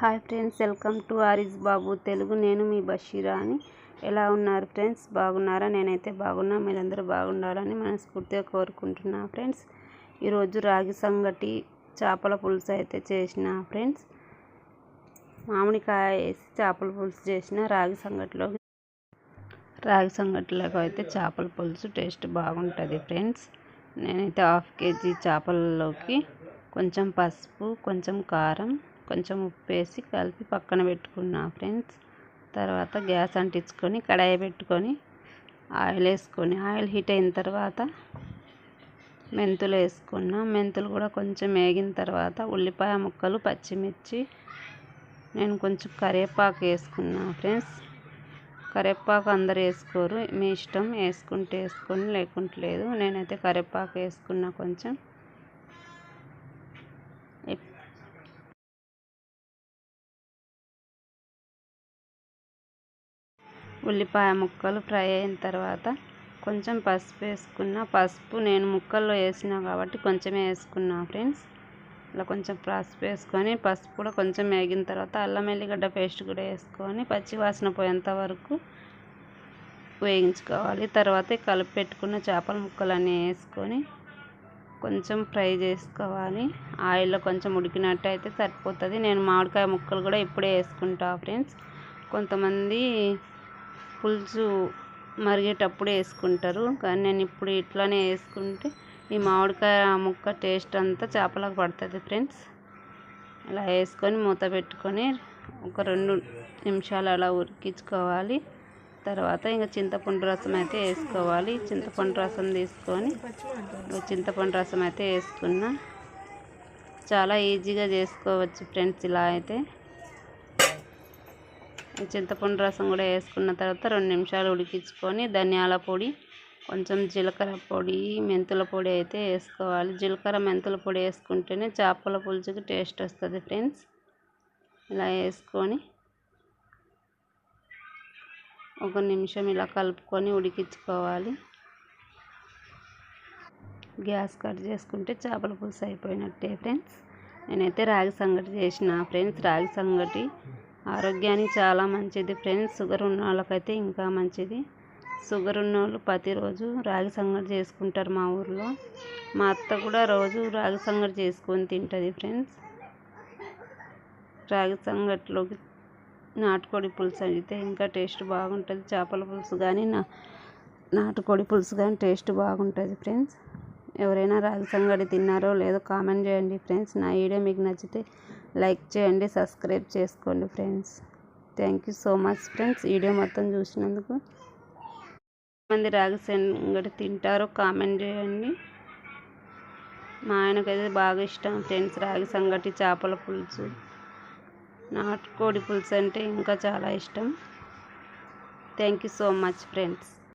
Hi friends welcome to Ariz Babu Telugu. నేను మీ బషీరా అని. ఎలా ఉన్నారు ఫ్రెండ్స్? బాగున్నారా? నేనైతే బాగున్నా. మీరందరూ బాగుండాలని మనస్ఫూర్తిగా కోరుకుంటున్నా ఫ్రెండ్స్. ఈరోజు రాగి సంగటి చేపల పులుసు అయితే చేసిన ఫ్రెండ్స్. మామిడికాయ వేసి చేపల పులుసు చేసిన రాగి సంగటిలో. రాగి సంగటిలోకి అయితే చేపల పులుసు టేస్ట్ బాగుంటుంది ఫ్రెండ్స్. నేనైతే హాఫ్ కేజీ చేపలలోకి కొంచెం పసుపు కొంచెం కారం కొంచెం ఉప్పు వేసి కలిపి పక్కన పెట్టుకున్నా ఫ్రెండ్స్. తర్వాత గ్యాస్ అంటించుకొని కడాయి పెట్టుకొని ఆయిల్ వేసుకొని ఆయిల్ హీట్ అయిన తర్వాత మెంతులు వేసుకున్నా. మెంతులు కూడా కొంచెం వేగిన తర్వాత ఉల్లిపాయ ముక్కలు పచ్చిమిర్చి నేను కొంచెం కరివేపాకు వేసుకున్నా ఫ్రెండ్స్. కరివేపాకు అందరు వేసుకోరు మీ ఇష్టం. వేసుకుంటే వేసుకొని లేకుంటే లేదు. నేనైతే కరివేపాకు వేసుకున్నా కొంచెం. ఉల్లిపాయ ముక్కలు ఫ్రై అయిన తర్వాత కొంచెం పసుపు వేసుకున్న పసుపు నేను ముక్కల్లో వేసినా కాబట్టి కొంచెమే వేసుకున్నా ఫ్రెండ్స్. ఇలా కొంచెం పసుపు వేసుకొని పసుపు కూడా కొంచెం వేగిన తర్వాత అల్లం ఎల్లిగడ్డ పేస్ట్ కూడా వేసుకొని పచ్చి వాసన పోయేంత వరకు వేయించుకోవాలి. తర్వాత కలిపి పెట్టుకున్న చేపల ముక్కలన్నీ వేసుకొని కొంచెం ఫ్రై చేసుకోవాలి. ఆయిల్లో కొంచెం ఉడికినట్టు అయితే సరిపోతుంది. నేను మామిడికాయ ముక్కలు కూడా ఇప్పుడే వేసుకుంటా ఫ్రెండ్స్. కొంతమంది పులుసు మరిగేటప్పుడు వేసుకుంటారు. కానీ నేను ఇప్పుడు ఇట్లానే వేసుకుంటే ఈ మామిడికాయ ముక్క టేస్ట్ అంతా చేపలకు పడుతుంది ఫ్రెండ్స్. అలా వేసుకొని మూత పెట్టుకొని ఒక రెండు నిమిషాలు అలా ఉడికించుకోవాలి. తర్వాత ఇంకా చింతపండు రసం అయితే వేసుకోవాలి. చింతపండు రసం తీసుకొని చింతపండు రసం అయితే వేసుకున్నా. చాలా ఈజీగా చేసుకోవచ్చు ఫ్రెండ్స్ ఇలా అయితే. చింతపండు రసం కూడా వేసుకున్న తర్వాత రెండు నిమిషాలు ఉడికించుకొని ధనియాల పొడి కొంచెం జీలకర్ర పొడి మెంతుల పొడి అయితే వేసుకోవాలి. జీలకర్ర మెంతుల పొడి వేసుకుంటేనే చేపల పులుసుకి టేస్ట్ వస్తుంది ఫ్రెండ్స్. ఇలా వేసుకొని ఒక నిమిషం ఇలా కలుపుకొని ఉడికించుకోవాలి. గ్యాస్ కట్ చేసుకుంటే చేపల పులుసు అయిపోయినట్టే ఫ్రెండ్స్. నేనైతే రాగి సంగటి చేసిన ఫ్రెండ్స్. రాగి సంగటి ఆరోగ్యానికి చాలా మంచిది ఫ్రెండ్స్. షుగర్ ఉన్న వాళ్ళకైతే ఇంకా మంచిది. షుగర్ ఉన్న వాళ్ళు ప్రతిరోజు రాగి సంగటి చేసుకుంటారు మా ఊర్లో. మా అత్త కూడా రోజు రాగి సంగటి చేసుకొని తింటుంది ఫ్రెండ్స్. రాగి సంగటిలోకి నాటుకోడి పులుసు అయితే ఇంకా టేస్ట్ బాగుంటుంది. చేపల పులుసు కానీ నా నాటుకోడి పులుసు కానీ టేస్ట్ బాగుంటుంది ఫ్రెండ్స్. ఎవరైనా రాగి సంగటి తిన్నారో లేదో కామెంట్ చేయండి ఫ్రెండ్స్. నా వీడియో మీకు నచ్చితే లైక్ చేయండి సబ్స్క్రైబ్ చేసుకోండి friends. Thank you so much friends video మొత్తం చూసినందుకు మంది రాగి సంగటి తింటారో కామెంట్ చేయండి. మా ఆయనకైతే బాగా ఇష్టం ఫ్రెండ్స్ రాగి సంగటి చేపల పులుసు. నాటుకోడి పులుసు అంటే ఇంకా చాలా ఇష్టం. Thank you so much friends